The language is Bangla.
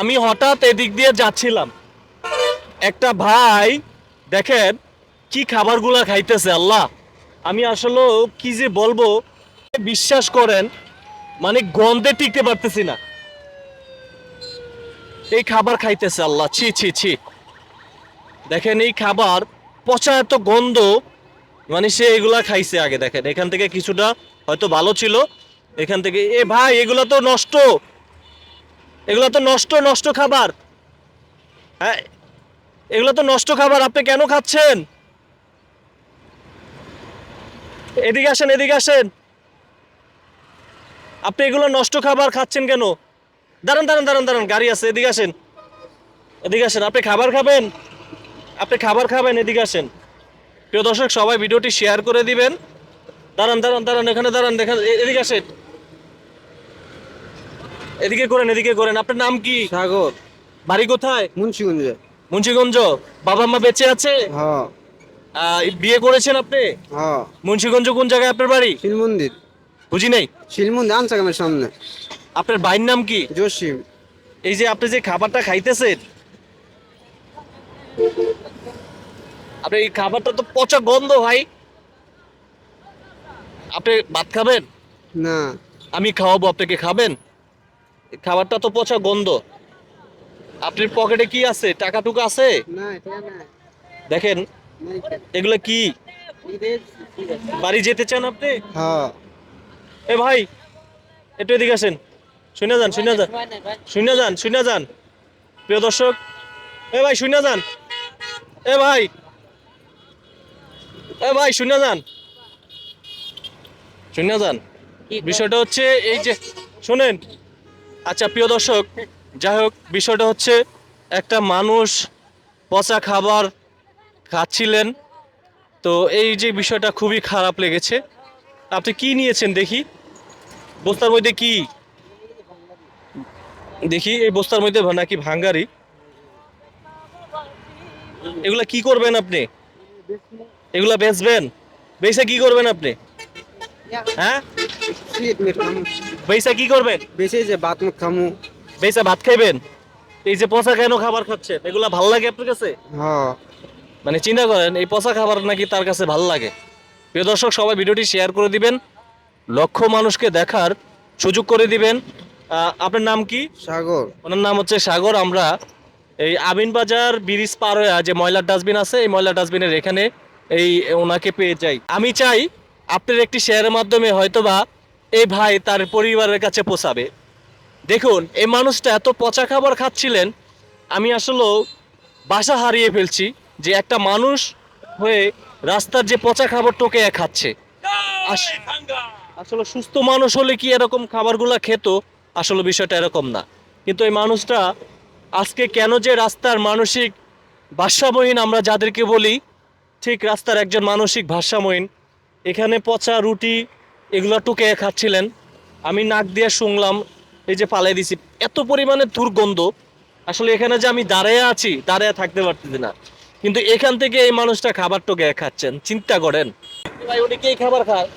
আমি হঠাৎ এদিক দিয়ে যাচ্ছিলাম। একটা ভাই, দেখেন কি খাবারগুলা খাইতেছে আল্লাহ। আমি আসলে কি যে বলব বিশ্বাস করেন মানে গন্ধে টিকতে পারতেছি না। এই খাবার খাইতেছে আল্লাহ, ছি ছি ছি। দেখেন এই খাবার পচা এত গন্ধ মানে সে এগুলা খাইছে আগে, দেখেন। এখান থেকে কিছুটা হয়তো ভালো ছিল। এখান থেকে, এ ভাই, এগুলা তো নষ্ট। এগুলা তো নষ্ট নষ্ট খাবার। হ্যাঁ এগুলো তো নষ্ট খাবার, আপনি কেন খাচ্ছেন? এদিকে আসেন এদিকে আসেন। আপনি এগুলো নষ্ট খাবার খাচ্ছেন কেন? দাঁড়ান দাঁড়ান দাঁড়ান দাঁড়ান, গাড়ি আছে, এদিকে আসেন। এদিকে আসেন, আপনি খাবার খাবেন? আপনি খাবার খাবেন, এদিকে আসেন। প্রিয় দর্শক, সবাই ভিডিওটি শেয়ার করে দিবেন। দাঁড়ান দাঁড়ান দাঁড়ান, এখানে দাঁড়ান, দেখেন এদিকে আসেন। এদিকে করেন এদিকে করেন। আপনার নাম কি? সাগর। বাড়ি কোথায়? মুন্সিগঞ্জে। মুন্সিগঞ্জ। বাবা মা বেঁচে আছে? হ্যাঁ। বিয়ে করেছেন আপনি? হ্যাঁ। মুন্সিগঞ্জ কোন জায়গায় আপনার বাড়ি? শিল মন্দির বুঝি নেই? শিল মন্দির আনসাগামের সামনে। আপনার ভাইয়ের নাম কি? জসিম। এই যে আপনি যে খাবারটা খাইতেছেন আপনি এই খাবারটা তো পচা গন্ধ ভাই। আপনি ভাত খাবেন? না। আমি খাওয়াবো আপনাকে খাবেন? খাবারটা তো পচা গন্ধ। আপনার পকেটে কি আছে? টাকা টুকু আছে না এটা না দেখেন এগুলো কি? বাড়ি যেতে চান আপনি? হ্যাঁ। এ ভাই একটু এদিকে আসেন। শুনে যান শুনে যান। শুনে যান শুনে যান। প্রিয় দর্শক এ ভাই শুনে যান। এ ভাই এ ভাই শুনে যান। শুনে যান। বিষয়টা হচ্ছে এই যে শুনেন। আচ্ছা প্রিয় দর্শক, যাই হোক, বিষয়টা হচ্ছে একটা মানুষ পচা খাবার খাচ্ছিলেন। তো এই যে বিষয়টা খুবই খারাপ লেগেছে। আপনি কি নিয়েছেন দেখি? বস্তার মধ্যে কি? দেখি, এই বস্তার মধ্যে নাকি ভাঙ্গারি। এগুলা কি করবেন আপনি? এগুলা বেচবেন? বেচে কি করবেন আপনি? হ্যাঁ? বেচা কি করবেন? বেশি যে ভাত খামু। বেচা ভাত খাইবেন? এই যে পচা কেন খাবার খাচ্ছেন? এগুলা ভালো লাগে আপনার কাছে? হ্যাঁ। মানে চিন্তা করেন এই পচা খাবার নাকি তার কাছে ভালো লাগে? প্রিয় দর্শক সবাই ভিডিওটি শেয়ার করে দিবেন। লক্ষ মানুষকে দেখার সুযোগ করে দিবেন। আপনার নাম কি? সাগর। ওনার নাম হচ্ছে সাগর। আমরা এই আমিন বাজার ব্রিজ পার হয়ে যে ময়লার ডাস্টবিন আছে এই ময়লার ডাস্টবিনের এখানে এই ওনাকে পেয়ে যাই। আমি চাই আপনার একটি শেয়ারের মাধ্যমে হয়তোবা এই ভাই তার পরিবারের কাছে পৌঁছাবে। দেখুন, এই মানুষটা এত পচা খাবার খাচ্ছিলেন, আমি আসলে বাসা হারিয়ে ফেলছি যে একটা মানুষ হয়ে রাস্তার যে পচা খাবার টোকে খাচ্ছে। আসলে সুস্থ মানুষ হলে কি এরকম খাবারগুলা খেত? আসলে বিষয়টা এরকম না। কিন্তু এই মানুষটা আজকে কেন যে রাস্তার মানসিক ভারসাম্যহীন আমরা যাদেরকে বলি, ঠিক রাস্তার একজন মানসিক ভারসাম্যহীন এখানে পচা রুটি, এগুলো টুকে খাচ্ছিলেন। আমি নাক দিয়ে শুনলাম, এই যে পালাই দিছি। এত পরিমাণে দুর্গন্ধ। আসলে এখানে যে আমি দাঁড়ায় আছি, দাঁড়ায় থাকতে পারতেছি না। কিন্তু এখান থেকে এই মানুষটা খাবার টুকে খাচ্ছেন। চিন্তা করেন। ভাই, উনি কে খাবার খায়?